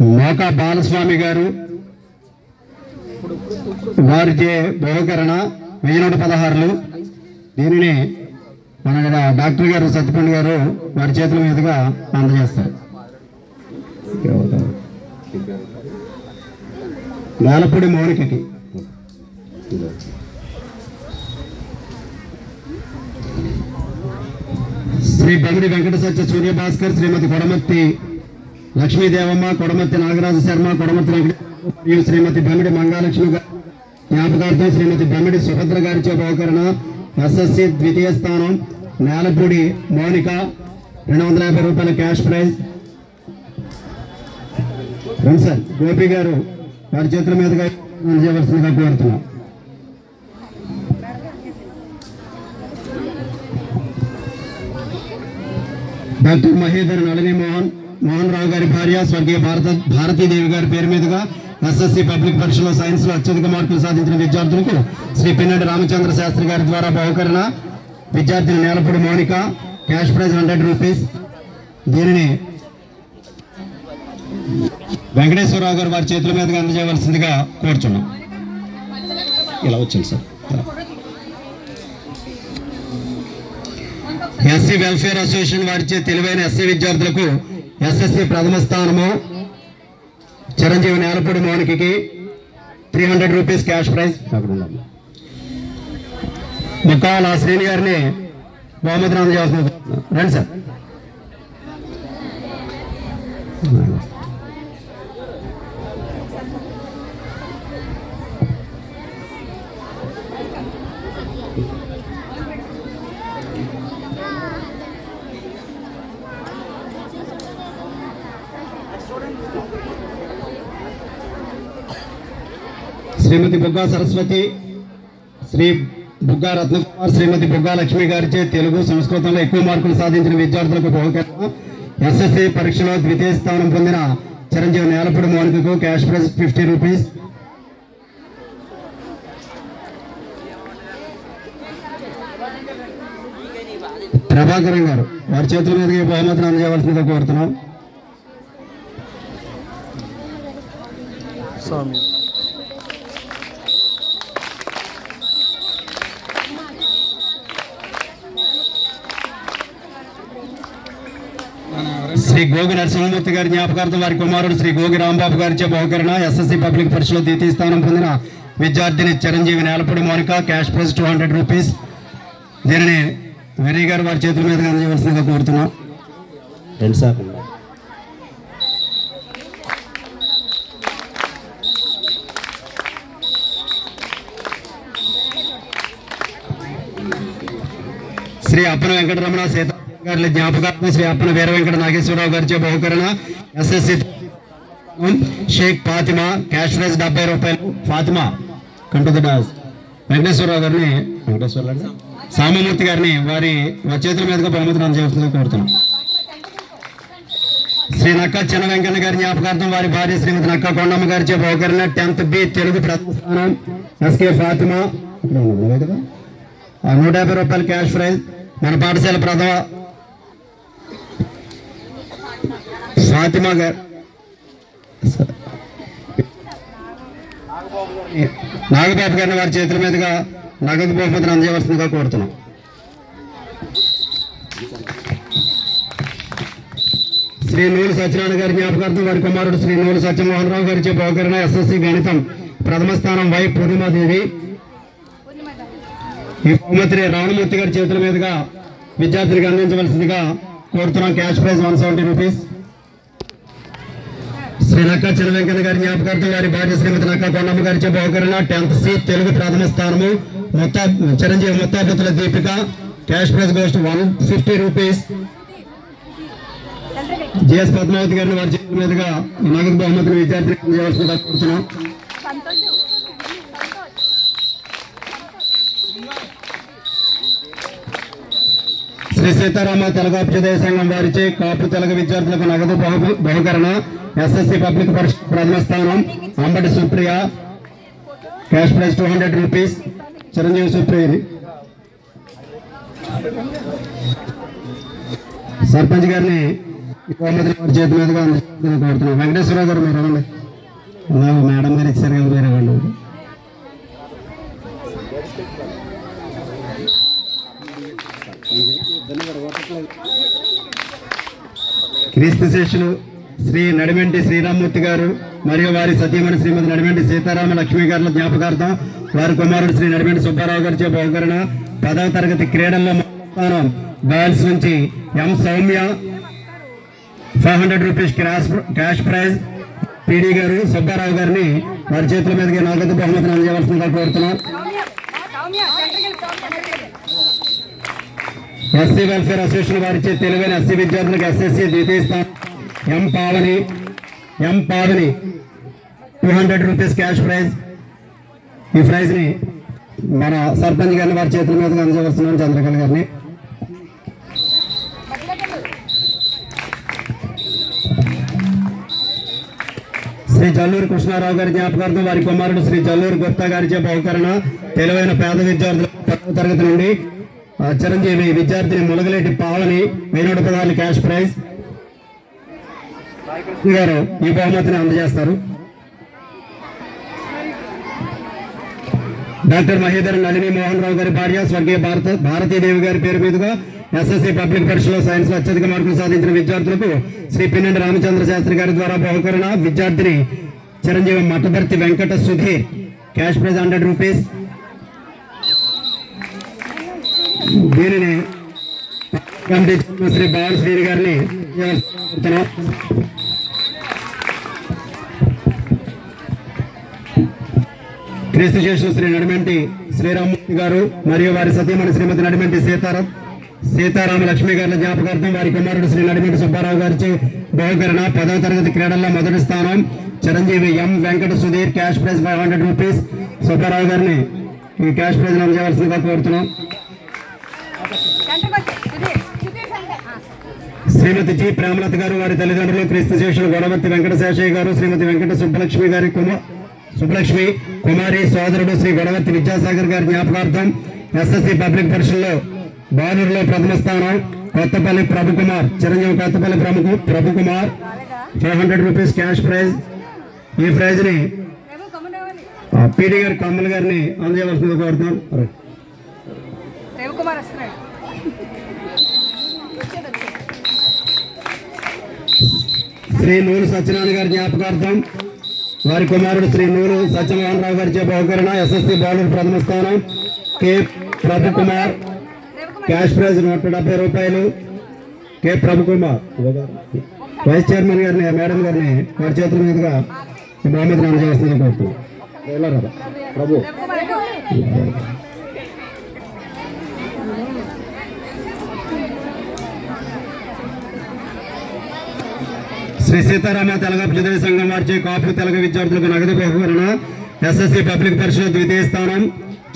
మోకా బాలస్వామి గారు వారిచే బహుకరణ వెయ్యి నూట పదహారులు. దీనిని మన డాక్టర్ గారు సత్యపండి గారు వారి చేతుల మీదుగా అందజేస్తారు. నేలపూడి మౌనికకి. శ్రీ బమిడి వెంకట సత్య సూర్య భాస్కర్ శ్రీమతి కొడమత్తి లక్ష్మీదేవమ్మ కొడమతి నాగరాజు శర్మ కొడమతి మరియు శ్రీమతి బమిడి మంగాలక్ష్మి గారి జ్ఞాపకార్థం శ్రీమతి బమిడి సుభద్ర గారిచే బహుకరణ ఎస్ఎస్సి ద్వితీయ స్థానం నేలపూడి మౌనిక రెండు వందల యాభై రూపాయల క్యాష్ ప్రైజ్. రండి సార్ గోపి గారు వారి చేతుల మీదుగా అందజేయవలసిందిగా కోరుతున్నాం. డాక్టర్ మహేందర్ నళిని మోహన్ మోహన్ రావు గారి భార్య స్వర్గీయ భారత భారతీదేవి గారి పేరు మీదుగా ఎస్ఎస్సి పబ్లిక్ పరీక్షలో సైన్స్లో అత్యధిక మార్కులు సాధించిన విద్యార్థులకు శ్రీ పిన్నటి రామచంద్ర శాస్త్రి గారి ద్వారా బహుకరణ. విద్యార్థిని Nelapudi Mounika cash prize hundred rupees. దీనిని వెంకటేశ్వరరావు గారు వారి చేతుల మీదుగా అందజేయవలసిందిగా కోరుచున్నాం. ఇలా వచ్చింది సార్. ఎస్సీ వెల్ఫేర్ అసోసియేషన్ వారిచే తెలివైన ఎస్సీ విద్యార్థులకు ఎస్ఎస్సి ప్రథమ స్థానము. Chiranjeevi Nelapudi మౌనికకి three hundred rupees cash prize అక్కడ ఉండాలి ముక్కాల శ్రేణి గారిని బహుమతి రండి సార్. శ్రీమతి బుగ్గా సరస్వతి శ్రీ బుగ్గా రత్నకుమార్ శ్రీమతి బుగ్గా లక్ష్మి గారిచే తెలుగు సంస్కృతంలో ఎక్కువ మార్కులు సాధించిన విద్యార్థులకు బహుకరణ ఎస్ఎస్సి పరీక్షలో ద్వితీయ స్థానం పొందిన చిరంజీవి Nelapudi మౌనికకు cash prize fifty rupees. Prabhakaram గారు వారి చేతుల మీదకి ఈ బహుమతిని అందజేయవలసిందిగా కోరుతున్నాం. స్వామి. శ్రీ గోగి నరసింహమూర్తి గారి జ్ఞాపకార్థం వారి కుమారుడు శ్రీ గోగి రాంబాబు గారిచే బహుకరణ ఎస్ఎస్సి పబ్లిక్ పరీక్షలో ద్వితీయ స్థానం పొందిన విద్యార్థిని Chiranjeevi Nelapudi Mounika cash prize two hundred rupees. దీనిని వెరీ గారు వారి చేతుల మీదుగా అందజేయవలసిందిగా కోరుతున్నాం. రెండు సార్ శ్రీ అప్పన వెంకటరమణ సీత అధికారుల జ్ఞాపకార్థం శ్రీ అప్పన వీరవెంకట నాగేశ్వరరావు గారిచే బహుకరణ. SSC Shaik Fatima cash prize డెబ్బై రూపాయలు. ఫాతిమా కంటు డాస్ వెంకటేశ్వరరావు గారిని వెంకటేశ్వరరావు సామమూర్తి గారిని వారి వారి చేతుల మీదుగా బహుమతిని అందజేస్తుందని కోరుతున్నాం. శ్రీ నక్క చిన్న వెంకన్న గారి జ్ఞాపకార్థం వారి భార్య శ్రీమతి నక్క కొండమ్మ గారిచే బహుకరణ. టెన్త్ బి తెలుగు ప్రథమ స్థానం. ఎస్కే ఫాతిమా. నూట యాభై రూపాయలు క్యాష్ ప్రైజ్. మన పాఠశాల ప్రథమ ఫాతిమా గారు. నాగబాబు గారిని వారి చేతుల మీదుగా నగదు బహుమతిని అందజేయవలసిందిగా కోరుతున్నాం. శ్రీ నూలు సత్యనారాయణ గారి జ్ఞాపకార్థం వారి కుమారుడు శ్రీ నూలు సత్యమోహన్ రావు గారిచే బహుకరణ ఎస్ఎస్సి గణితం ప్రథమ స్థానం వై పూర్ణిమాదేవి. ఈ బహుమతిని రాణమూర్తి గారి చేతుల మీదుగా విద్యార్థులకు అందించవలసిందిగా కోరుతున్నాం. Cash prize one seventy rupees. Shri Nakka Chinna Venkanna గారి జ్ఞాపకార్థం వారి భార్య శ్రీమతి నక్క కొండమ్మ గారిచే బహుకరణ టెన్త్ సి తెలుగు ప్రథమ స్థానము. మొత్తా Chiranjeevi Muttapatula Deepika. Cash prize ghost one fifty rupees. GS Padmavathi గారిని వారి చేతుల మీదుగా నగదు బహుమతిని విద్యార్థులకు అందజేయవలసిందిగా కోరుతున్నాం. శ్రీ సీతారామ తెలగాభ్యుదయ సంఘం వారిచే కాపు తెలుగు విద్యార్థులకు నగదు బహు బహుకరణ ఎస్ఎస్సి పబ్లిక్ పరిషత్ ప్రథమ స్థానం Ambati Supriya cash prize two hundred rupees Chiranjeevi Supriya sarpanch గారిని ఈ బహుమతిని చేతి మీదుగా కోరుతున్నాం. వెంకటేశ్వరరావు గారు మీరు మేడం గారు ఇచ్చారు కదా మీరు క్రీస్తు శేషులు శ్రీ నడిమెంటి శ్రీరామ్మూర్తి గారు మరియు వారి సతీమణి శ్రీమతి నడిమెంటి సీతారామ లక్ష్మి గారుల జ్ఞాపకార్థం వారి కుమారుడు శ్రీ నడిమెంటి సుబ్బారావు గారి బహుకరణ పదవ తరగతి క్రీడల్లో స్థానం గర్ల్స్ నుంచి M Soumya five hundred rupees cash cash prize PD గారు సుబ్బారావు గారిని వారి చేతుల మీదుగా నగదు బహుమతిని అందజేయవలసిందిగా కోరుతున్నాం. ఎస్సీ వెల్ఫేర్ అసోసియేషన్ వారిచే తెలివైన ఎస్సీ విద్యార్థులకు ఎస్ఎస్సీ ద్వితీయ స్థానం M Pavani M Pavani two hundred rupees cash prize. ఈ ప్రైజ్ని మన సర్పంచ్ గారిని వారి చేతుల మీదుగా అందజేస్తున్నాను చంద్రకళ గారిని. శ్రీ జల్లూరు కృష్ణారావు గారి జ్ఞాపకార్థం వారి కుమారుడు శ్రీ జల్లూరు గుప్తా గారిచే బహుకరణ తెలివైన పేద విద్యార్థులు పదవ తరగతి నుండి చిరంజీవి విద్యార్థిని ములగలేటి పావని వెయ్యి నూట పదహారు క్యాష్ ప్రైజ్. గారు ఈ బహుమతిని అందజేస్తారు. డాక్టర్ మహేందర్ నళిని మోహన్ రావు గారి భార్య స్వర్గీయ భారత భారతీదేవి గారి పేరు మీదుగా ఎస్ఎస్సి పబ్లిక్ పరీక్షలో సైన్స్లో అత్యధిక మార్కులు సాధించిన విద్యార్థులకు శ్రీ పిన్నెండి రామచంద్ర శాస్త్రి గారి ద్వారా బహుకరణ. విద్యార్థిని Chiranjeevi Mathabharthi Venkata Sudheer cash prize hundred rupees. దీనిని కమిటీ చైర్మన్ శ్రీ బాలశ్రీ గారిని క్రీస్తు చేసిన శ్రీ నడిమెంటి శ్రీరామూర్తి గారు మరియు వారి సతీమణి శ్రీమతి నడిమెంటి సీతారాం సీతారామ లక్ష్మి గారి జ్ఞాపకార్థం వారి కుమారుడు శ్రీ నడిమెంటి సుబ్బారావు గారి బహుకరణ పదవ తరగతి క్రీడల్లో మొదటి స్థానం Chiranjeevi M Venkata Sudheer cash prize five hundred rupees Subbarao గారిని ఈ క్యాష్ ప్రైజ్ అందజేయవలసిందిగా కోరుతున్నాం. శ్రీమతి జి ప్రేమలత గారు వారి తల్లిదండ్రులు క్రీస్తు శేషులు గొడవత్తి వెంకట శేషయ్య గారు శ్రీమతి వెంకట సుబ్బలక్ష్మి గారి కుమార్ సుబ్బలక్ష్మి కుమారి సోదరుడు శ్రీ గొడవత్తి విద్యాసాగర్ గారి జ్ఞాపకార్థం ఎస్ఎస్సి పబ్లిక్ పరీక్షల్లో బాలురులో ప్రథమ స్థానం కొత్తపల్లి ప్రభుకుమార్ చిరంజీవి కొత్తపల్లి ప్రముఖ Prabhukumar. Five hundred rupees cash prize ఈ ప్రైజ్ని పీడీ గారి కమ్మల్ గారిని అందజేయవలసింది కోరుతాం రవికుమార్ వస్తున్నాడు. శ్రీ నూరు సత్యనారాయణ గారి జ్ఞాపకార్థం వారి కుమారుడు శ్రీ నూరు సత్యమోహన్ రావు గారి బహుకరణ ఎస్ఎస్సి బౌలర్ ప్రథమ స్థానం K. Prabhu Kumar cash prize నూట డెబ్బై రూపాయలు K. Prabhu Kumar. Vice chairman గారిని మేడం గారిని వారి చేతుల మీదుగా కోరుతున్నాం వెళ్ళరా ప్రభు. శ్రీ సీతారామ తెలగ ప్రజల సంఘం వారిచే కాపు తెలగ విద్యార్థులకు నగదు బహుకరణ ఎస్ఎస్సి పబ్లిక్ పరీక్షలో ద్వితీయ స్థానం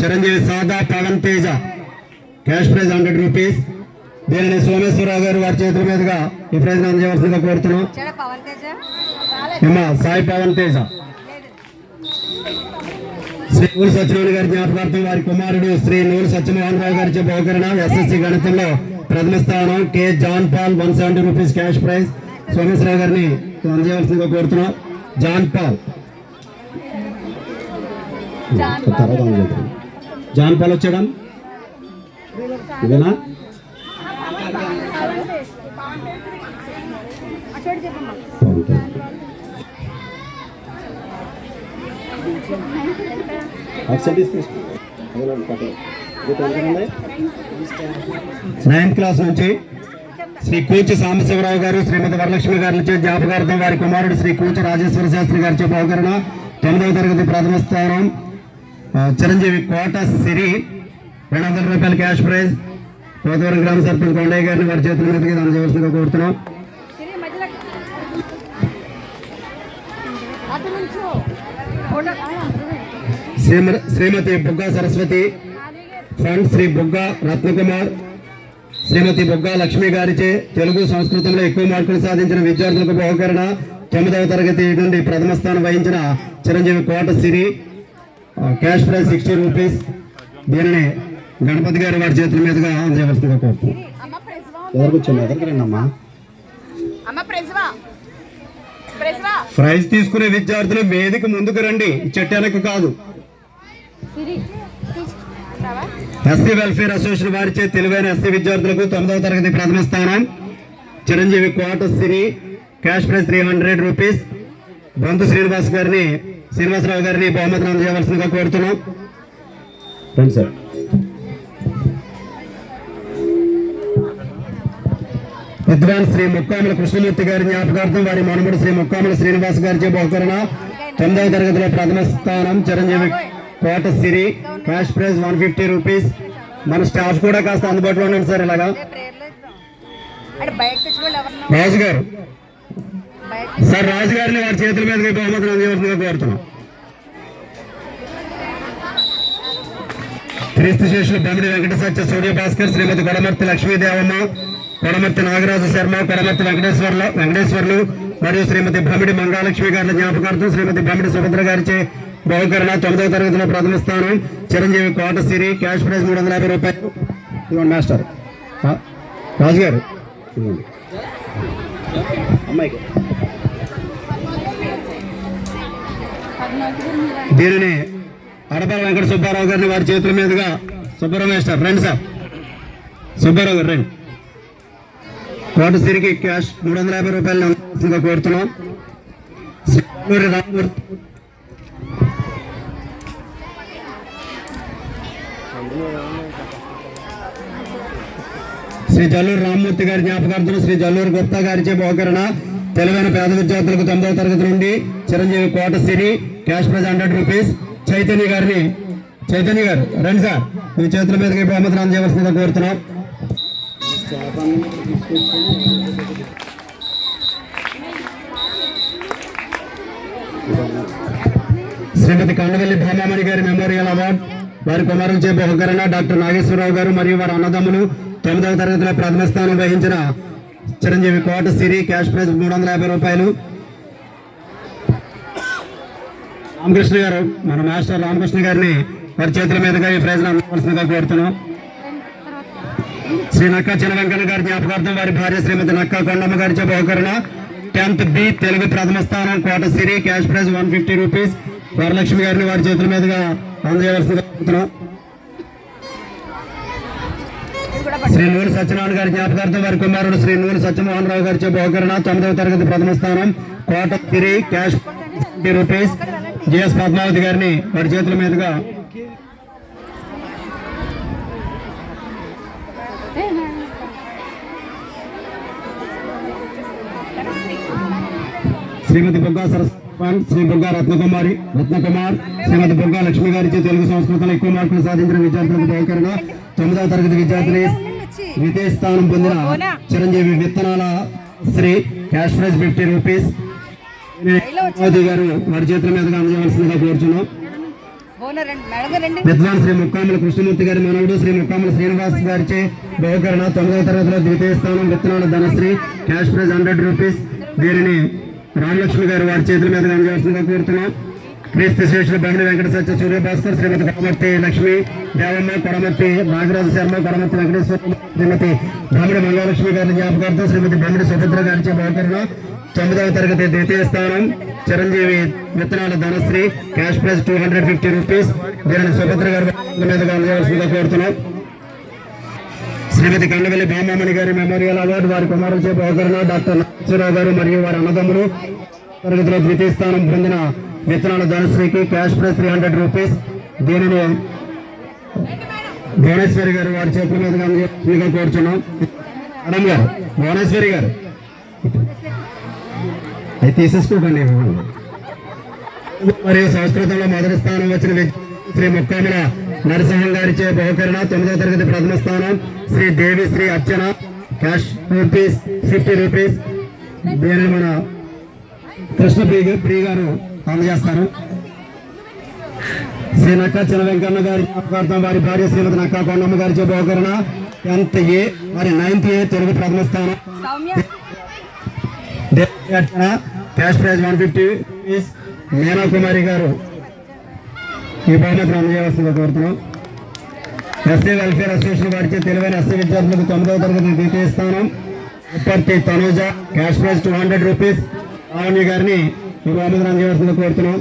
Chiranjeevi Sada Pavan Teja cash prize hundred rupees. దీనిని సోమేశ్వరరావు గారు వారి చేతుల మీదుగా ఈ ప్రైజ్ అందజేయవలసిందిగా కోరుతున్నాం. సాయి పవన్ తేజ. శ్రీ నూరు సత్యనారాయణ గారి జ్ఞాపకార్థం వారి కుమారుడు శ్రీ నూరు సత్యమోహన్ రావు గారి బహుకరణ ఎస్ఎస్సి గణితంలో ప్రథమ స్థానం K John Paul one seventy rupees cash prize. Someswara Rao గారిని అందజేయవలసిందిగా కోరుతున్నాం. John Paul. జాన్ పాల్ వచ్చాడా? ఇదేనా. నైన్త్ క్లాస్ నుంచి శ్రీ కూచి సాంబశివరావు గారు శ్రీమతి వరలక్ష్మి గారి జ్ఞాపకార్థం వారి కుమారుడు శ్రీ కూచి రాజేశ్వర శాస్త్రి గారిచే బహుకరణ తొమ్మిదవ తరగతి ప్రథమ స్థానం చిరంజీవి కోట సిరి రెండు వందల రూపాయల క్యాష్ ప్రైజ్. పోతవరం గ్రామ సర్పంచ్ కొండయ్య గారిని వారి చేతుల మీదకి అందజేయవలసిందిగా కోరుతున్నాం. శ్రీమతి బుగ్గా సరస్వతి ఫ్రెండ్ శ్రీ బుగ్గా రత్నకుమార్. శ్రీమతి బుగ్గా లక్ష్మి గారిచే తెలుగు సంస్కృతంలో ఎక్కువ మార్కులు సాధించిన విద్యార్థులకు బహుకరణ తొమ్మిదవ తరగతి నుండి ప్రథమ స్థానం వహించిన Chiranjeevi Kota Siri cash prize sixty rupees. దీనిని గణపతి గారి వారి చేతుల మీదుగా అందజేయవలసిందిగా కోరుతున్నాం ఎక్కడికి ప్రైజ్ తీసుకునే విద్యార్థులు వేదిక ముందుకు రండి. చెట్టు కాదు. ఎస్సీ వెల్ఫేర్ అసోసియేషన్ వారిచే తెలివైన ఎస్సీ విద్యార్థులకు తొమ్మిదవ తరగతి ప్రథమ స్థానం. Chiranjeevi Kota Siri cash prize three hundred rupees. Banthu Srinivas గారిని శ్రీనివాసరావు గారిని బహుమతిని అందజేయవలసిందిగా కోరుతున్నాం. రండి సార్. విద్వాన్ శ్రీ ముక్కాముల కృష్ణమూర్తి గారి జ్ఞాపకార్థం వారి మనముడు శ్రీ ముక్కాముల శ్రీనివాస్ గారిచే బహుకరణ. తొమ్మిదవ తరగతిలో ప్రథమ స్థానం Chiranjeevi Kota Siri. Cash prize one fifty rupees మన స్టాఫ్ కూడా కాస్త అందుబాటులో ఉండండి సార్ ఇలాగా. రాజు గారు. సార్ రాజు గారిని వారి చేతుల మీదకి బహుమతులు అందజేయవలసిందిగా కోరుతున్నాం. క్రీస్తు శేషులు బమిడి వెంకట సత్య సూర్య భాస్కర్ శ్రీమతి కొడమర్తి లక్ష్మీదేవమ్మ కొడమర్తి నాగరాజు శర్మ కొడమర్తి వెంకటేశ్వర్ల వెంకటేశ్వర్లు మరియు శ్రీమతి భమిడి మంగాలక్ష్మి గారి జ్ఞాపకార్థం శ్రీమతి భమిడి సుభద్ర గారిచే బహుకరణ తొమ్మిదవ తరగతిలో ప్రథమ స్థానం చిరంజీవి కోట సిరి క్యాష్ ప్రైజ్ మూడు వందల యాభై రూపాయలు. ఇదిగోండి మాస్టర్. రాజుగారు. రాజు గారు ఇదిగోండి. అమ్మాయికి. దీనిని అడపల వెంకట సుబ్బారావు గారిని వారి చేతుల మీదుగా సుబ్బారావు మాస్టర్ రండి సార్. సుబ్బారావు గారు రండి. కోట సిరికి క్యాష్ మూడు వందల యాభై రూపాయలు కోరుతున్నాం. శ్రీ రామమూర్తి శ్రీ జల్లూరు రామ్మూర్తి గారి జ్ఞాపకార్థం శ్రీ జల్లూరు గుప్తా గారిచే బహుకరణ తెలివైన పేద విద్యార్థులకు తొమ్మిదవ తరగతి నుండి Chiranjeevi Kota Siri cash prize hundred rupees. Chaitanya గారిని చైతన్య గారు రండి సార్. మీ చేతుల మీదకి బహుమతులు అందజేయవలసిందిగా కోరుతున్నాం. శ్రీమతి కండవెల్లి భామామణి గారి మెమోరియల్ అవార్డ్ వారి కుమారులచే బహుకరణ డాక్టర్ నాగేశ్వరరావు గారు మరియు వారి అన్నదమ్ములు తొమ్మిదవ తరగతిలో ప్రథమ స్థానం వహించిన చిరంజీవి కోట సిరి క్యాష్ ప్రైజ్ మూడు వందల యాభై రూపాయలు. రామకృష్ణ గారు మన మాస్టర్ రామకృష్ణ గారిని వారి చేతుల మీదుగా ఈ ప్రైజ్ అందవలసిందిగా కోరుతున్నాం. శ్రీ నక్కా చిన్న వెంకన్న గారి జ్ఞాపకార్థం వారి భార్య శ్రీమతి నక్కా కొండమ్మ గారి చే బహుకరణ టెన్త్ బి తెలుగు ప్రథమ స్థానం Kota Siri cash prize one fifty rupees. Varalakshmi గారిని వారి చేతుల మీదుగా అందజేయవలసిందిగా శ్రీ నూరు సత్యనారాయణ గారి జ్ఞాపకార్థం వారి కుమారుడు శ్రీ నూరు సత్యమోహన్ రావు గారి బహుకరణ తొమ్మిదవ తరగతి ప్రథమ స్థానం Kota Tiri cash rupees. GS Padmavati గారిని వారి చేతుల మీదుగా శ్రీమతి బొగ్గా సరస్వతి శ్రీ బొగ్గా రత్నకుమారి రత్నకుమార్ శ్రీమతి బొగ్గా లక్ష్మి గారిచే తెలుగు సంస్కృతంలో ఎక్కువ మార్కులు సాధించిన విద్యార్థులకు బహుకరణ తొమ్మిదవ తరగతి విద్యార్థిని ద్వితీయ స్థానం పొందిన Chiranjeevi Vittanala Sri cash prize fifty rupees. Modi గారు వారి చేతుల మీదుగా అందజేయవలసిందిగా కోరుచున్నాం. విద్వాన్ శ్రీ ముక్కాముల కృష్ణమూర్తి గారి మనవుడు శ్రీ ముక్కాముల శ్రీనివాస్ గారిచే బహుకరణ తొమ్మిదవ తరగతిలో ద్వితీయ స్థానం Vittanala Dhanasri cash prize hundred rupees. దీనిని రామలక్ష్మి గారు వారి చేతుల మీద అందజేయాల్సిందిగా కోరుతున్నాం. క్రీస్తు శేషులు బండి వెంకట సత్య సూర్య భాస్కర్ శ్రీమతి కొడమర్తి లక్ష్మి దేవమ్మ కొడమర్తి నాగరాజు శర్మ కొడమర్తి వెంకటేశ్వర శ్రీమతి బొమ్మిడి మంగళలక్ష్మి గారి జ్ఞాపకార్థం శ్రీమతి బండి సుభద్ర గారి బహుకరణ. తొమ్మిదవ తరగతి ద్వితీయ స్థానం Chiranjeevi Vittanala Dhanasri cash prize two hundred fifty rupees. దీనిని సుభద్ర గారి మీదుగా అందజేయాల్సిందిగా కోరుతున్నాం. శ్రీమతి కన్నవెల్లి భామామణి గారి మెమోరియల్ అవార్డు వారి కుమారులచే బహుకరణ డాక్టర్ నాగేశ్వరరావు గారు మరియు వారి అన్నదమ్ములు. తరగతిలో ద్వితీయ స్థానం పొందిన Vittanala ధనశ్రీకి cash prize three hundred rupees దీనిని భువనేశ్వరి గారు వారి చేతుల మీదుగా అందజేయాల్సిందిగా కోరుచున్నాం. మేడం గారు భువనేశ్వరి గారు. అయితే తీసేసుకోకండి. మరియు సంస్కృతంలో మొదటి స్థానం వచ్చిన వ్యక్తి శ్రీ ముక్కాముల నరసింహం గారిచే బహుకరణ తొమ్మిదవ తరగతి ప్రథమ స్థానం. Sri Devi Sri Archana. Cash rupees fifty rupees దీనిని మన కృష్ణ ప్రియ ప్రియ గారు అందజేస్తారు. శ్రీ నక్కా చిన్న వెంకన్న గారి జ్ఞాపకార్థం వారి భార్య శ్రీమతి నక్కా కొండమ్మ గారిచే బహుకరణ. టెన్త్ ఏ మరి నైన్త్ ఏ తెలుగు ప్రథమ స్థానం. Cash prize one fifty rupees Meena Kumari గారు ఈ బహుమతిని అందజేయవలసిందిగా కోరుతున్నాం ఎస్సీ వెల్ఫేర్ అసోసియేషన్ వారికి తెలివైన ఎస్సీ విద్యార్థులకు తొమ్మిదవ తరగతి ద్వితీయ స్థానం. ఉత్పత్తి Tanuja cash prize two hundred rupees. Lavanya గారిని ఈ బహుమతిని అందజేయవలసిందిగా కోరుతున్నాం.